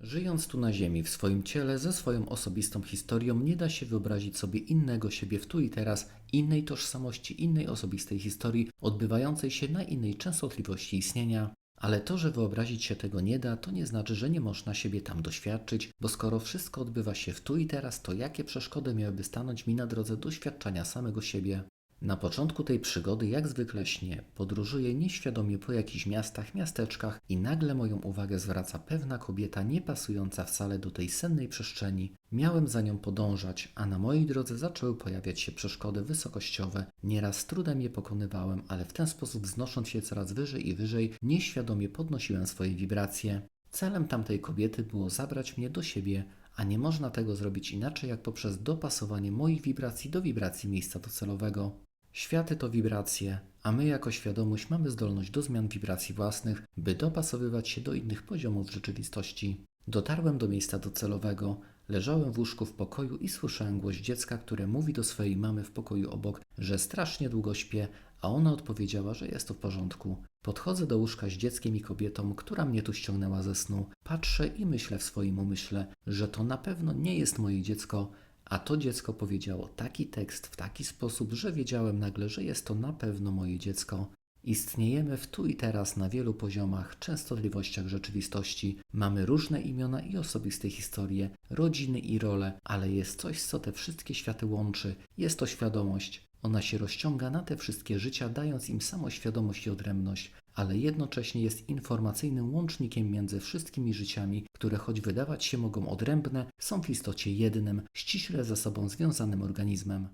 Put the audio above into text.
Żyjąc tu na Ziemi, w swoim ciele, ze swoją osobistą historią, nie da się wyobrazić sobie innego siebie w tu i teraz, innej tożsamości, innej osobistej historii, odbywającej się na innej częstotliwości istnienia. Ale to, że wyobrazić się tego nie da, to nie znaczy, że nie można siebie tam doświadczyć, bo skoro wszystko odbywa się w tu i teraz, to jakie przeszkody miałyby stanąć mi na drodze doświadczania samego siebie? Na początku tej przygody, jak zwykle śnie, podróżuję nieświadomie po jakichś miastach, miasteczkach i nagle moją uwagę zwraca pewna kobieta nie pasująca wcale do tej sennej przestrzeni. Miałem za nią podążać, a na mojej drodze zaczęły pojawiać się przeszkody wysokościowe. Nieraz trudem je pokonywałem, ale w ten sposób wznosząc się coraz wyżej i wyżej, nieświadomie podnosiłem swoje wibracje. Celem tamtej kobiety było zabrać mnie do siebie, a nie można tego zrobić inaczej jak poprzez dopasowanie moich wibracji do wibracji miejsca docelowego. Światy to wibracje, a my jako świadomość mamy zdolność do zmian wibracji własnych, by dopasowywać się do innych poziomów rzeczywistości. Dotarłem do miejsca docelowego, leżałem w łóżku w pokoju i słyszałem głos dziecka, które mówi do swojej mamy w pokoju obok, że strasznie długo śpię, a ona odpowiedziała, że jest to w porządku. Podchodzę do łóżka z dzieckiem i kobietą, która mnie tu ściągnęła ze snu. Patrzę i myślę w swoim umyśle, że to na pewno nie jest moje dziecko, a to dziecko powiedziało taki tekst w taki sposób, że wiedziałem nagle, że jest to na pewno moje dziecko. Istniejemy w tu i teraz na wielu poziomach, częstotliwościach rzeczywistości. Mamy różne imiona i osobiste historie, rodziny i role, ale jest coś, co te wszystkie światy łączy. Jest to świadomość. Ona się rozciąga na te wszystkie życia, dając im samoświadomość i odrębność, ale jednocześnie jest informacyjnym łącznikiem między wszystkimi życiami, które choć wydawać się mogą odrębne, są w istocie jednym, ściśle ze sobą związanym organizmem.